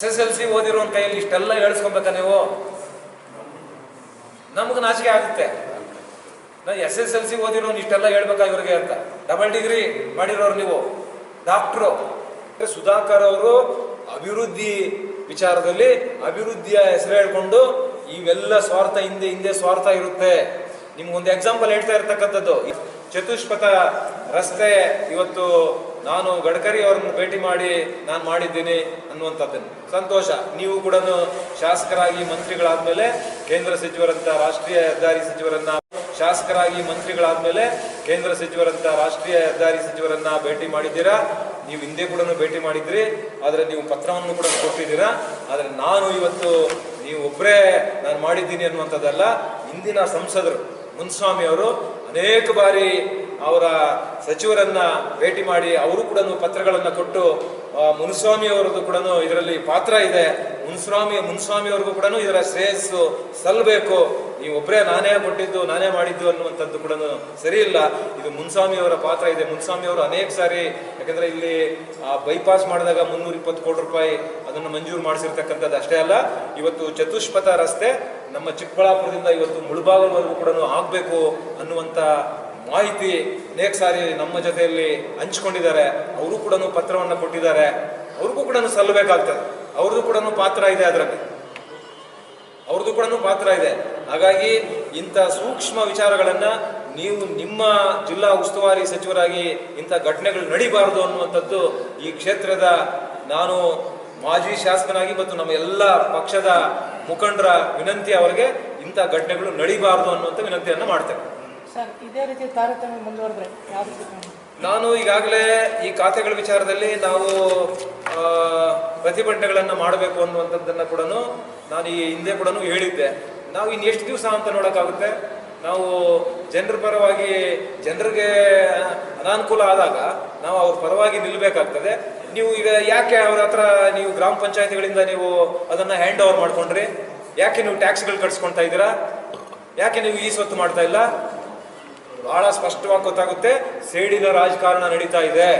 S S L C ಓದಿರೋನ್ ಕೈಯಲ್ಲಿ ಇಷ್ಟೆಲ್ಲ ಹೇಳಿಸ್ಕೊಬೇಕಾ ನೀವು? ನಮ್ಗೆ ನಾಚಿಕೆ ಆಗುತ್ತೆ. ಎಸ್ ಎಸ್ ಎಲ್ ಸಿ ಓದಿರೋ ಇಷ್ಟೆಲ್ಲ ಹೇಳ್ಬೇಕಾ ಇವ್ರಿಗೆ ಅಂತ? ಡಬಲ್ ಡಿಗ್ರಿ ಮಾಡಿರೋರು ನೀವು ಡಾಕ್ಟ್ರು ಸುಧಾಕರ್ ಅವರು ಅಭಿವೃದ್ಧಿ ವಿಚಾರದಲ್ಲಿ ಅಭಿವೃದ್ಧಿಯ ಹೆಸರು ಹೇಳ್ಕೊಂಡು ಇವೆಲ್ಲ ಸ್ವಾರ್ಥ ಹಿಂದೆ ಹಿಂದೆ ಸ್ವಾರ್ಥ ಇರುತ್ತೆ. ನಿಮ್ಗೊಂದು ಎಕ್ಸಾಂಪಲ್ ಹೇಳ್ತಾ ಇರ್ತಕ್ಕಂಥದ್ದು. ಚತುಷ್ಪಥ ರಸ್ತೆ ಇವತ್ತು ನಾನು ಗಡ್ಕರಿ ಅವರನ್ನು ಭೇಟಿ ಮಾಡಿ ನಾನು ಮಾಡಿದ್ದೀನಿ ಅನ್ನುವಂಥದ್ದನ್ನು. ಸಂತೋಷ. ನೀವು ಕೂಡ ಶಾಸಕರಾಗಿ ಮಂತ್ರಿಗಳಾದ್ಮೇಲೆ ಕೇಂದ್ರ ಸಚಿವರಂತ, ರಾಷ್ಟ್ರೀಯ ಹೆದ್ದಾರಿ ಸಚಿವರನ್ನ ಶಾಸಕರಾಗಿ ಮಂತ್ರಿಗಳಾದ್ಮೇಲೆ ಕೇಂದ್ರ ಸಚಿವರಂತ, ರಾಷ್ಟ್ರೀಯ ಹೆದ್ದಾರಿ ಸಚಿವರನ್ನ ಭೇಟಿ ಮಾಡಿದ್ದೀರಾ? ನೀವು ಹಿಂದೆ ಕೂಡ ಭೇಟಿ ಮಾಡಿದ್ರಿ. ಆದರೆ ನೀವು ಪತ್ರವನ್ನು ಕೂಡ ಕೊಟ್ಟಿದ್ದೀರಾ? ಆದರೆ ನಾನು ಇವತ್ತು ನೀವು ಒಬ್ಬರೇ ನಾನು ಮಾಡಿದ್ದೀನಿ ಅನ್ನುವಂಥದ್ದಲ್ಲ ಇಂದಿನ ಸಂಸದರು. ಮುನ್ಸ್ವಾಮಿ ಅವರು ಅನೇಕ ಬಾರಿ ಅವರ ಸಚಿವರನ್ನ ಭೇಟಿ ಮಾಡಿ ಅವರು ಕೂಡ ಪತ್ರಗಳನ್ನು ಕೊಟ್ಟು ಮುನ್ಸ್ವಾಮಿ ಅವರದ್ದು ಕೂಡ ಇದರಲ್ಲಿ ಪಾತ್ರ ಇದೆ. ಮುನ್ಸ್ವಾಮಿ ಮುನ್ಸ್ವಾಮಿ ಅವ್ರಿಗೂ ಕೂಡ ಇದರ ಶ್ರೇಯಸ್ಸು ಸಲ್ಲಬೇಕು ನೀವು ಒಬ್ಬರೇ ನಾನೇ ಕೊಟ್ಟಿದ್ದು, ನಾನೇ ಮಾಡಿದ್ದು ಅನ್ನುವಂಥದ್ದು ಕೂಡ ಸರಿ ಇಲ್ಲ. ಇದು ಮುನ್ಸ್ವಾಮಿ ಅವರ ಪಾತ್ರ ಇದೆ. ಮುನ್ಸ್ವಾಮಿ ಅವರು ಅನೇಕ ಸಾರಿ, ಯಾಕಂದ್ರೆ ಇಲ್ಲಿ ಬೈಪಾಸ್ ಮಾಡಿದಾಗ ಮುನ್ನೂರ ಇಪ್ಪತ್ತು ಕೋಟಿ ರೂಪಾಯಿ ಅದನ್ನು ಮಂಜೂರು ಮಾಡಿಸಿರ್ತಕ್ಕಂಥದ್ದು ಅಷ್ಟೇ ಅಲ್ಲ. ಇವತ್ತು ಚತುಷ್ಪಥ ರಸ್ತೆ ನಮ್ಮ ಚಿಕ್ಕಬಳ್ಳಾಪುರದಿಂದ ಇವತ್ತು ಮುಳುಬಾಗಲವರೆಗೂ ಕೂಡ ಆಗಬೇಕು ಅನ್ನುವಂಥ ಮಾಹಿತಿ ಅನೇಕ ಸಾರಿ ನಮ್ಮ ಜೊತೆಯಲ್ಲಿ ಹಂಚ್ಕೊಂಡಿದ್ದಾರೆ. ಅವರು ಕೂಡ ಪತ್ರವನ್ನು ಕೊಟ್ಟಿದ್ದಾರೆ. ಅವ್ರಿಗೂ ಕೂಡ ಸಲ್ಲಬೇಕಾಗ್ತದೆ. ಅವ್ರದ್ದು ಕೂಡ ಪಾತ್ರ ಇದೆ ಅದರಲ್ಲಿ. ಅವ್ರದ್ದು ಕೂಡ ಪಾತ್ರ ಇದೆ. ಹಾಗಾಗಿ ಇಂಥ ಸೂಕ್ಷ್ಮ ವಿಚಾರಗಳನ್ನು ನೀವು ನಿಮ್ಮ ಜಿಲ್ಲಾ ಉಸ್ತುವಾರಿ ಸಚಿವರಾಗಿ ಇಂಥ ಘಟನೆಗಳು ನಡಿಬಾರದು ಅನ್ನುವಂಥದ್ದು ಈ ಕ್ಷೇತ್ರದ ನಾನು ಮಾಜಿ ಶಾಸಕನಾಗಿ ಮತ್ತು ನಮ್ಮ ಎಲ್ಲ ಪಕ್ಷದ ಮುಖಂಡರ ವಿನಂತಿ ಅವರಿಗೆ ಇಂಥ ಘಟನೆಗಳು ನಡೀಬಾರದು ಅನ್ನುವಂಥ ವಿನಂತಿಯನ್ನು ಮಾಡ್ತೇವೆ ಇದೇ ರೀತಿ ತಾರತಮ್ಯ ಮುಂದುವರೆದ್ರೆ ಯಾವ ನಾನು ಈಗಾಗಲೇ ಈ ಖಾತೆಗಳ ವಿಚಾರದಲ್ಲಿ ನಾವು ಪ್ರತಿಭಟನೆಗಳನ್ನು ಮಾಡಬೇಕು ಅನ್ನುವಂಥದ್ದನ್ನು ಕೂಡ ನಾನು ಈ ಹಿಂದೆ ಕೂಡ ಹೇಳಿದ್ದೆ. ನಾವು ಇನ್ನು ಎಷ್ಟು ದಿವಸ ಅಂತ ನೋಡೋಕ್ಕಾಗುತ್ತೆ? ನಾವು ಜನರ ಪರವಾಗಿ ಜನರಿಗೆ ಅನಾನುಕೂಲ ಆದಾಗ ನಾವು ಅವ್ರ ಪರವಾಗಿ ನಿಲ್ಲಬೇಕಾಗ್ತದೆ ನೀವು ಈಗ ಯಾಕೆ ಅವ್ರ ಹತ್ರ ನೀವು ಗ್ರಾಮ ಪಂಚಾಯತಿಗಳಿಂದ ನೀವು ಅದನ್ನ ಹ್ಯಾಂಡ್ ಓವರ್ ಮಾಡ್ಕೊಂಡ್ರಿ? ಯಾಕೆ ನೀವು ಟ್ಯಾಕ್ಸ್ಗಳು ಕಟ್ಸ್ಕೊಳ್ತಾ ಇದ್ದೀರಾ? ಯಾಕೆ ನೀವು ಈ ಸ್ವತ್ತು ಮಾಡ್ತಾ ಇಲ್ಲ? ಬಹಳ ಸ್ಪಷ್ಟವಾಗಿ ಗೊತ್ತಾಗುತ್ತೆ ಸೇಡಿನ ರಾಜಕಾರಣ ನಡೀತಾ ಇದೆ.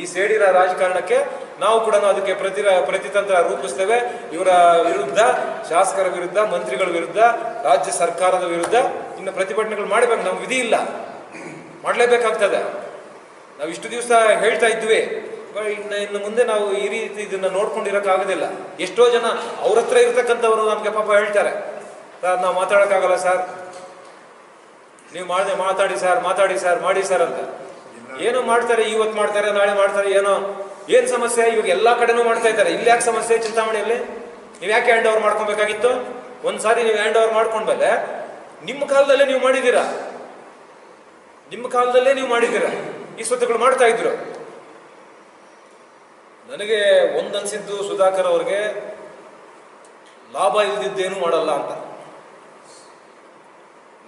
ಈ ಸೇಡಿನ ರಾಜಕಾರಣಕ್ಕೆ ನಾವು ಕೂಡ ಅದಕ್ಕೆ ಪ್ರತಿ ಪ್ರತಿತಂತ್ರ ರೂಪಿಸ್ತೇವೆ. ಇವರ ವಿರುದ್ಧ, ಶಾಸಕರ ವಿರುದ್ಧ, ಮಂತ್ರಿಗಳ ವಿರುದ್ಧ, ರಾಜ್ಯ ಸರ್ಕಾರದ ವಿರುದ್ಧ ಇನ್ನು ಪ್ರತಿಭಟನೆಗಳು ಮಾಡಬೇಕು. ನಮ್ಗೆ ವಿಧಿ ಇಲ್ಲ. ಮಾಡಲೇಬೇಕಾಗ್ತದೆ. ನಾವು ಇಷ್ಟು ದಿವಸ ಹೇಳ್ತಾ ಇದ್ವಿ. ಇನ್ನು ಇನ್ನು ಮುಂದೆ ನಾವು ಈ ರೀತಿ ಇದನ್ನ ನೋಡ್ಕೊಂಡಿರೋಕ್ಕಾಗೋದಿಲ್ಲ ಎಷ್ಟೋ ಜನ ಅವ್ರ ಹತ್ರ ಇರ್ತಕ್ಕಂಥವ್ರು ನಮಗೆ ಪಾಪ ಹೇಳ್ತಾರೆ, ಸರ್, ನಾವು ಮಾತಾಡೋಕ್ಕಾಗಲ್ಲ ಸರ್. ನೀವು ಮಾಡಿದೆ, ಮಾತಾಡಿ ಸರ್ ಮಾತಾಡಿ ಸರ್, ಮಾಡಿ ಸರ್ ಅಂತ. ಏನೋ ಮಾಡ್ತಾರೆ ಇವತ್ತು ಮಾಡ್ತಾರೆ, ನಾಳೆ ಮಾಡ್ತಾರೆ, ಏನೋ. ಏನು ಸಮಸ್ಯೆ? ಇವಾಗ ಎಲ್ಲ ಕಡೆನೂ ಮಾಡ್ತಾ ಇದ್ದಾರೆ. ಇಲ್ಲಿ ಯಾಕೆ ಸಮಸ್ಯೆ ಚಿಂತಾಮಣಿಯಲ್ಲಿ? ನೀವು ಯಾಕೆ ಹ್ಯಾಂಡ್ ಓವರ್ ಮಾಡ್ಕೊಬೇಕಾಗಿತ್ತು? ಒಂದ್ಸಾರಿ ನೀವು ಹ್ಯಾಂಡ್ ಓವರ್ ಮಾಡ್ಕೊಂಡ್ಮೇಲೆ ನಿಮ್ಮ ಕಾಲದಲ್ಲೇ ನೀವು ಮಾಡಿದ್ದೀರಾ? ನಿಮ್ಮ ಕಾಲದಲ್ಲೇ ನೀವು ಮಾಡಿದ್ದೀರಾ? ಈ ಸ್ವತ್ತುಗಳು ಮಾಡ್ತಾ ಇದ್ರು. ನನಗೆ ಒಂದನ್ಸಿದ್ದು ಸುಧಾಕರ್ ಅವ್ರಿಗೆ ಲಾಭ ಇಲ್ದಿದ್ದೇನು ಮಾಡಲ್ಲ ಅಂತ.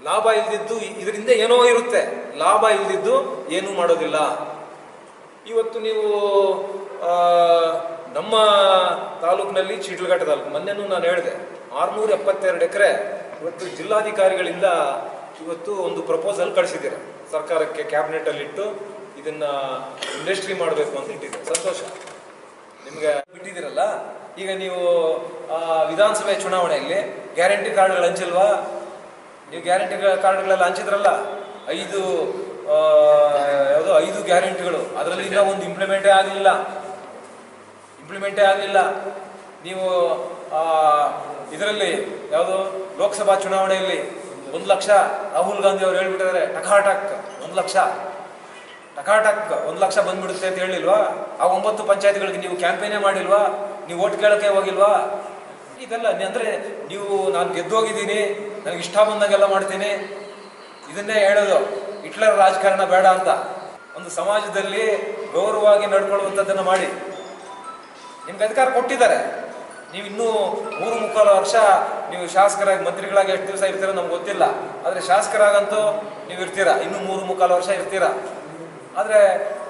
ಲಾಭ ಇಲ್ದಿದ್ದು ಇದರಿಂದ ಏನೋ ಇರುತ್ತೆ. ಲಾಭ ಇಲ್ದಿದ್ದು ಏನೂ ಮಾಡೋದಿಲ್ಲ. ಇವತ್ತು ನೀವು ನಮ್ಮ ತಾಲೂಕಿನಲ್ಲಿ ಚೀಟ್ಲಘಟ್ಟ ತಾಲೂಕು, ಮೊನ್ನೆನೂ ನಾನು ಹೇಳಿದೆ, ಆರ್ನೂರ ಎಪ್ಪತ್ತೆರಡು ಎಕರೆ ಇವತ್ತು ಜಿಲ್ಲಾಧಿಕಾರಿಗಳಿಂದ ಇವತ್ತು ಒಂದು ಪ್ರಪೋಸಲ್ ಕಳಿಸಿದ್ದೀರ. ಸರ್ಕಾರಕ್ಕೆ ಕ್ಯಾಬಿನೆಟ್ ಅಲ್ಲಿ ಇಟ್ಟು ಇದನ್ನ ಇಂಡಸ್ಟ್ರಿ ಮಾಡಬೇಕು ಅಂತ ಇಟ್ಟಿದ್ದಾರೆ ಸಂತೋಷ. ನಿಮ್ಗೆ ಬಿಟ್ಟಿದ್ದೀರಲ್ಲ ಈಗ ನೀವು ವಿಧಾನಸಭೆ ಚುನಾವಣೆಯಲ್ಲಿ ಗ್ಯಾರಂಟಿ ಕಾರ್ಡ್ಗಳು ಹಂಚಿಲ್ವಾ? ನೀವು ಗ್ಯಾರಂಟಿ ಕಾರ್ಡ್ಗಳೆಲ್ಲ ಹಂಚಿದ್ರಲ್ಲ ಐದು ಯಾವುದು ಯಾವುದೋ ಐದು ಗ್ಯಾರಂಟಿಗಳು ಅದರಲ್ಲಿ ಇನ್ನೂ ಒಂದು ಇಂಪ್ಲಿಮೆಂಟೇ ಆಗಲಿಲ್ಲ. ಇಂಪ್ಲಿಮೆಂಟೇ ಆಗಲಿಲ್ಲ. ನೀವು ಇದರಲ್ಲಿ ಯಾವುದು ಲೋಕಸಭಾ ಚುನಾವಣೆಯಲ್ಲಿ ಒಂದು ಲಕ್ಷ ರಾಹುಲ್ ಗಾಂಧಿ ಅವರು ಹೇಳ್ಬಿಟ್ಟಿದ್ದಾರೆ ಟಕಾಟಕ್ ಒಂದು ಲಕ್ಷ. ಟಕಾಟಕ್ ಒಂದು ಲಕ್ಷ ಬಂದ್ಬಿಡುತ್ತೆ ಅಂತ ಹೇಳಿಲ್ವಾ? ಆ ಒಂಬತ್ತು ಪಂಚಾಯತ್ಗಳಿಗೆ ನೀವು ಕ್ಯಾಂಪೇನೇ ಮಾಡಿಲ್ವಾ? ನೀವು ಓಟ್ ಕೇಳಕ್ಕೆ ಹೋಗಿಲ್ವಾ? ಇದೆಲ್ಲ ಅಂದರೆ ನೀವು, ನಾನು ಗೆದ್ದೋಗಿದ್ದೀನಿ, ನನಗೆ ಇಷ್ಟ ಬಂದಂಗೆಲ್ಲ ಮಾಡ್ತೀನಿ. ಇದನ್ನೇ ಹೇಳೋದು. ಹಿಟ್ಲರ್ ರಾಜಕಾರಣ ಬೇಡ ಅಂತ. ಒಂದು ಸಮಾಜದಲ್ಲಿ ಗೌರವವಾಗಿ ನಡ್ಕೊಳ್ಳುವಂಥದ್ದನ್ನ ಮಾಡಿ. ನಿಮ್ಗೆ ಅಧಿಕಾರ ಕೊಟ್ಟಿದ್ದಾರೆ. ನೀವು ಇನ್ನೂ ಮೂರು ಮುಕ್ಕಾಲು ವರ್ಷ ನೀವು ಶಾಸಕರಾಗಿ, ಮಂತ್ರಿಗಳಾಗಿ ಎಷ್ಟು ದಿವಸ ಇರ್ತೀರೋ ನಮ್ಗೆ ಗೊತ್ತಿಲ್ಲ. ಆದರೆ ಶಾಸಕರಾಗಂತೂ ನೀವು ಇರ್ತೀರಾ ಇನ್ನೂ ಮೂರು ಮುಕ್ಕಾಲು ವರ್ಷ ಇರ್ತೀರಾ? ಆದರೆ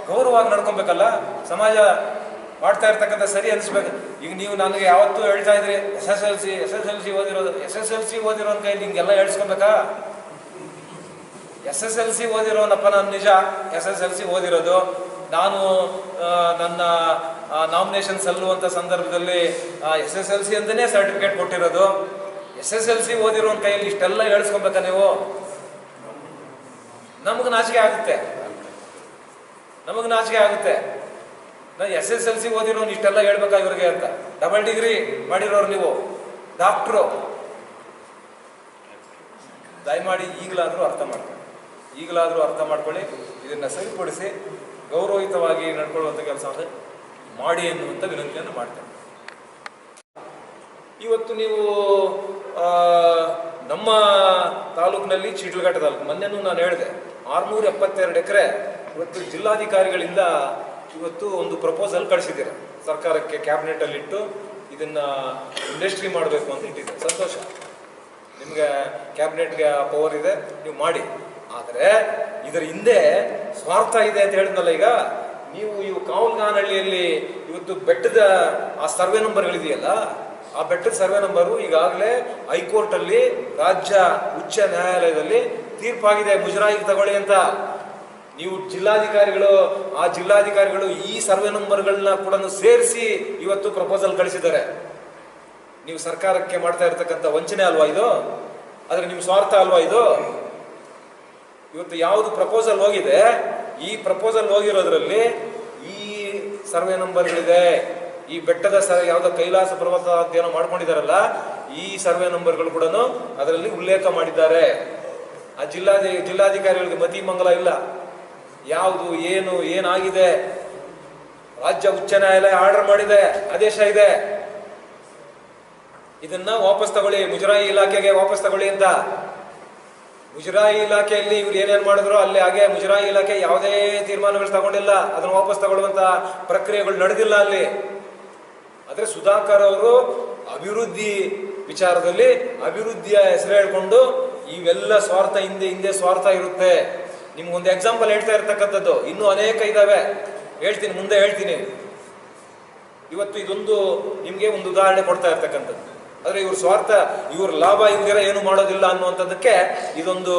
ಗೌರವವಾಗಿ ನಡ್ಕೊಬೇಕಲ್ಲ? ಸಮಾಜ ಮಾಡ್ತಾ ಇರ್ತಕ್ಕಂಥ ಸರಿ ಅನಿಸ್ಬೇಕು. ಈಗ ನೀವು ನನಗೆ ಯಾವತ್ತೂ ಹೇಳ್ತಾ ಇದ್ರಿ, S S L C, S S L C ಓದಿರೋದು. ಎಸ್ ಎಸ್ ಎಲ್ ಸಿ ಓದಿರೋನ್ ಕೈಲಿ ನಿಂಗೆಲ್ಲ ಹೇಳ್ಸ್ಕೊಬೇಕಾ? ಎಸ್ ಎಸ್ ಎಲ್ ಸಿ ಓದಿರೋನಪ್ಪ ನಾನು ನಿಜ, ಎಸ್ ಎಸ್ ಎಲ್ ಸಿ ಓದಿರೋದು. ನಾನು ನನ್ನ ನಾಮಿನೇಷನ್ ಸಲ್ಲುವಂಥ ಸಂದರ್ಭದಲ್ಲಿ ಎಸ್ ಎಸ್ ಎಲ್ ಸಿ ಅಂತಲೇ ಸರ್ಟಿಫಿಕೇಟ್ ಕೊಟ್ಟಿರೋದು. ಎಸ್ ಎಸ್ ಎಲ್ ಸಿ ಓದಿರೋನ್ ಕೈಯಲ್ಲಿ ಇಷ್ಟೆಲ್ಲ ಹೇಳ್ಸ್ಕೊಬೇಕಾ ನೀವು? ನಮಗೆ ನಾಚಿಕೆ ಆಗುತ್ತೆ. ನಮಗೆ ನಾಚಿಕೆ ಆಗುತ್ತೆ. ನಾ ಎಸ್ ಎಸ್ ಎಲ್ ಸಿ ಓದಿರೋನು ಇಷ್ಟೆಲ್ಲ ಹೇಳ್ಬೇಕಾ ಅಂತ? ಡಬಲ್ ಡಿಗ್ರಿ ಮಾಡಿರೋರು ನೀವು ಡಾಕ್ಟ್ರು ದಯಮಾಡಿ ಈಗಲಾದರೂ ಅರ್ಥ ಮಾಡ್ಕೊಳ್ಳಿ. ಈಗಲಾದರೂ ಅರ್ಥ ಮಾಡ್ಕೊಳ್ಳಿ, ಇದನ್ನ ಸರಿಪಡಿಸಿ, ಗೌರವಯುತವಾಗಿ ನಡ್ಕೊಳ್ಳುವಂಥ ಕೆಲಸ ಮಾಡಿ ಎನ್ನುವಂಥ ವಿನಂತಿಯನ್ನು ಮಾಡ್ತೇನೆ. ಇವತ್ತು ನೀವು ನಮ್ಮ ತಾಲೂಕಿನಲ್ಲಿ ಚೀಟಲಘಟ್ಟ ತಾಲೂಕು, ಮೊನ್ನೆನೂ ನಾನು ಹೇಳಿದೆ, ಆರ್ನೂರ ಎಪ್ಪತ್ತೆರಡು ಎಕರೆ ಇವತ್ತು ಜಿಲ್ಲಾಧಿಕಾರಿಗಳಿಂದ ಇವತ್ತು ಒಂದು ಪ್ರಪೋಸಲ್ ಕಳಿಸಿದ್ದೀರ. ಸರ್ಕಾರಕ್ಕೆ ಕ್ಯಾಬಿನೆಟ್ ಅಲ್ಲಿ ಇಟ್ಟು ಇದನ್ನ ಇಂಡಸ್ಟ್ರಿ ಮಾಡಬೇಕು ಅಂತ ಇಟ್ಟಿದ್ದಾರೆ. ಸಂತೋಷ. ನಿಮ್ಗೆ ಕ್ಯಾಬಿನೆಟ್ಗೆ ಪವರ್ ಇದೆ, ನೀವು ಮಾಡಿ. ಆದರೆ ಇದರ ಹಿಂದೆ ಸ್ವಾರ್ಥ ಇದೆ ಅಂತ ಹೇಳಿದ್ನಲ್ಲ ಈಗ? ನೀವು ಇವು ಕಾವಲ್ಗಾನಹಳ್ಳಿಯಲ್ಲಿ ಇವತ್ತು ಬೆಟ್ಟದ ಆ ಸರ್ವೆ ನಂಬರ್ಗಳಿದೆಯಲ್ಲ ಆ ಬೆಟ್ಟದ ಸರ್ವೆ ನಂಬರು ಈಗಾಗಲೇ ಹೈಕೋರ್ಟ್ ಅಲ್ಲಿ ರಾಜ್ಯ ಉಚ್ಚ ನ್ಯಾಯಾಲಯದಲ್ಲಿ ತೀರ್ಪಾಗಿದೆ. ಮುಜರಾಯಿಗೆ ತಗೊಳ್ಳಿ ಅಂತ. ನೀವು ಜಿಲ್ಲಾಧಿಕಾರಿಗಳು, ಆ ಜಿಲ್ಲಾಧಿಕಾರಿಗಳು ಈ ಸರ್ವೆ ನಂಬರ್ಗಳನ್ನ ಕೂಡ ಸೇರಿಸಿ ಇವತ್ತು ಪ್ರಪೋಸಲ್ ಕಳಿಸಿದ್ದಾರೆ. ನೀವು ಸರ್ಕಾರಕ್ಕೆ ಮಾಡ್ತಾ ಇರತಕ್ಕಂಥ ವಂಚನೆ ಅಲ್ವಾ ಇದು? ಆದರೆ ನಿಮ್ಮ ಸ್ವಾರ್ಥ ಅಲ್ವಾ ಇದು? ಇವತ್ತು ಯಾವುದು ಪ್ರಪೋಸಲ್ ಹೋಗಿದೆ, ಈ ಪ್ರಪೋಸಲ್ ಹೋಗಿರೋದ್ರಲ್ಲಿ ಈ ಸರ್ವೆ ನಂಬರ್ಗಳಿದೆ. ಈ ಬೆಟ್ಟದ ಸರ್, ಯಾವುದೋ ಕೈಲಾಸ ಪರ್ವತ ಅಧ್ಯಯನ ಮಾಡ್ಕೊಂಡಿದಾರಲ್ಲ, ಈ ಸರ್ವೆ ನಂಬರ್ಗಳು ಕೂಡ ಅದರಲ್ಲಿ ಉಲ್ಲೇಖ ಮಾಡಿದ್ದಾರೆ. ಆ ಜಿಲ್ಲಾಧಿ, ಜಿಲ್ಲಾಧಿಕಾರಿಗಳಿಗೆ ಮತಿ ಮಂಗಲ ಇಲ್ಲ. ಯಾವುದು, ಏನು, ಏನಾಗಿದೆ? ರಾಜ್ಯ ಉಚ್ಚ ನ್ಯಾಯಾಲಯ ಆರ್ಡರ್ ಮಾಡಿದೆ, ಆದೇಶ ಇದೆ. ಇದನ್ನ ವಾಪಸ್ ತಗೊಳ್ಳಿ, ಮುಜರಾಯಿ ಇಲಾಖೆಗೆ ವಾಪಸ್ ತಗೊಳ್ಳಿ ಅಂತ. ಮುಜರಾಯಿ ಇಲಾಖೆಯಲ್ಲಿ ಇವ್ರು ಏನೇನ್ ಮಾಡಿದ್ರು, ಅಲ್ಲಿ ಹಾಗೆ ಮುಜರಾಯಿ ಇಲಾಖೆ ಯಾವುದೇ ತೀರ್ಮಾನಗಳು ತಗೊಂಡಿಲ್ಲ. ಅದನ್ನ ವಾಪಸ್ ತಗೊಳ್ಳುವಂತ ಪ್ರಕ್ರಿಯೆಗಳು ನಡೆದಿಲ್ಲ ಅಲ್ಲಿ. ಆದ್ರೆ ಸುಧಾಕರ್ ಅವರು ಅಭಿವೃದ್ಧಿ ವಿಚಾರದಲ್ಲಿ ಅಭಿವೃದ್ಧಿಯ ಹೆಸರು ಹೇಳ್ಕೊಂಡು, ಇವೆಲ್ಲ ಸ್ವಾರ್ಥ ಹಿಂದೆ ಹಿಂದೆ ಸ್ವಾರ್ಥ ಇರುತ್ತೆ. ನಿಮ್ಗೊಂದು ಎಕ್ಸಾಂಪಲ್ ಹೇಳ್ತಾ ಇರ್ತಕ್ಕಂಥದ್ದು. ಇನ್ನೂ ಅನೇಕ ಇದಾವೆ. ಹೇಳ್ತೀನಿ, ಮುಂದೆ ಹೇಳ್ತೀನಿ. ಇವತ್ತು ಇದೊಂದು ನಿಮಗೆ ಒಂದು ಉದಾಹರಣೆ ಕೊಡ್ತಾ ಇರ್ತಕ್ಕಂಥದ್ದು. ಆದರೆ ಇವ್ರ ಸ್ವಾರ್ಥ, ಇವ್ರ ಲಾಭ ಇಲ್ದಿರ ಏನು ಮಾಡೋದಿಲ್ಲ ಅನ್ನುವಂಥದ್ದಕ್ಕೆ ಇದೊಂದು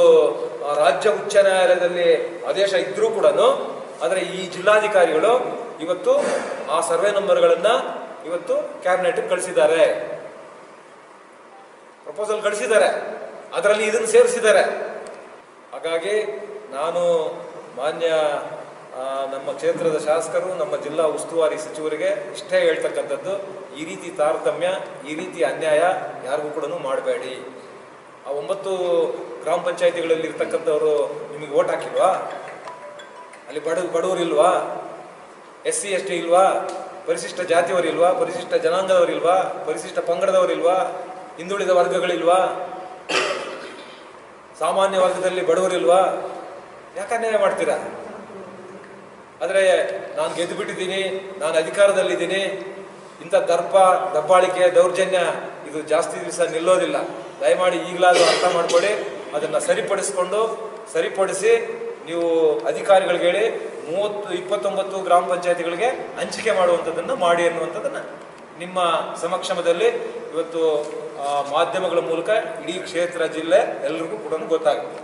ರಾಜ್ಯ ಉಚ್ಚ ನ್ಯಾಯಾಲಯದಲ್ಲಿ ಆದೇಶ ಇದ್ರೂ ಕೂಡ ಆದರೆ ಈ ಜಿಲ್ಲಾಧಿಕಾರಿಗಳು ಇವತ್ತು ಆ ಸರ್ವೆ ನಂಬರ್ಗಳನ್ನು ಇವತ್ತು ಕ್ಯಾಬಿನೆಟ್ಗೆ ಕಳಿಸಿದ್ದಾರೆ. ಪ್ರಪೋಸಲ್ ಕಳಿಸಿದ್ದಾರೆ. ಅದರಲ್ಲಿ ಇದನ್ನು ಸೇರಿಸಿದ್ದಾರೆ. ಹಾಗಾಗಿ ನಾನು ಮಾನ್ಯ ನಮ್ಮ ಕ್ಷೇತ್ರದ ಶಾಸಕರು, ನಮ್ಮ ಜಿಲ್ಲಾ ಉಸ್ತುವಾರಿ ಸಚಿವರಿಗೆ ಇಷ್ಟೇ ಹೇಳ್ತಕ್ಕಂಥದ್ದು, ಈ ರೀತಿ ತಾರತಮ್ಯ, ಈ ರೀತಿ ಅನ್ಯಾಯ ಯಾರಿಗೂ ಕೂಡ ಮಾಡಬೇಡಿ. ಆ ಒಂಬತ್ತು ಗ್ರಾಮ ಪಂಚಾಯತಿಗಳಲ್ಲಿ ಇರ್ತಕ್ಕಂಥವ್ರು ನಿಮಗೆ ಓಟ್ ಹಾಕಿಲ್ವಾ? ಅಲ್ಲಿ ಬಡ, ಬಡವರು ಇಲ್ವಾ? ಎಸ್ ಸಿ ಎಸ್ ಟಿ ಇಲ್ವಾ? ಪರಿಶಿಷ್ಟ ಜಾತಿಯವರು ಇಲ್ವಾ? ಪರಿಶಿಷ್ಟ ಜನಾಂಗದವರು ಇಲ್ವಾ? ಪರಿಶಿಷ್ಟ ಪಂಗಡದವರು ಇಲ್ವಾ? ಹಿಂದುಳಿದ ವರ್ಗಗಳಿಲ್ವಾ? ಸಾಮಾನ್ಯ ವರ್ಗದಲ್ಲಿ ಬಡವರಿಲ್ವಾ ಯಾಕೆ ಅನ್ಯಾಯ ಮಾಡ್ತೀರಾ? ಆದರೆ ನಾನು ಗೆದ್ದು ಬಿಟ್ಟಿದ್ದೀನಿ ನಾನು ಅಧಿಕಾರದಲ್ಲಿದ್ದೀನಿ. ಇಂಥ ದರ್ಪ, ದಬ್ಬಾಳಿಕೆ, ದೌರ್ಜನ್ಯ ಇದು ಜಾಸ್ತಿ ದಿವಸ ನಿಲ್ಲೋದಿಲ್ಲ. ದಯಮಾಡಿ ಈಗಲಾದರೂ ಅರ್ಥ ಮಾಡ್ಕೊಳ್ಳಿ, ಅದನ್ನು ಸರಿಪಡಿಸ್ಕೊಂಡು, ಸರಿಪಡಿಸಿ ನೀವು ಅಧಿಕಾರಿಗಳಿಗೆ ಹೇಳಿ, ಮೂವತ್ತು, ಇಪ್ಪತ್ತೊಂಬತ್ತು ಗ್ರಾಮ ಪಂಚಾಯತಿಗಳಿಗೆ ಹಂಚಿಕೆ ಮಾಡುವಂಥದ್ದನ್ನು ಮಾಡಿ ಅನ್ನುವಂಥದ್ದನ್ನು ನಿಮ್ಮ ಸಮಕ್ಷಮದಲ್ಲಿ ಇವತ್ತು ಮಾಧ್ಯಮಗಳ ಮೂಲಕ ಇಡೀ ಕ್ಷೇತ್ರ, ಜಿಲ್ಲೆ ಎಲ್ರಿಗೂ ಕೂಡ ಗೊತ್ತಾಗುತ್ತೆ.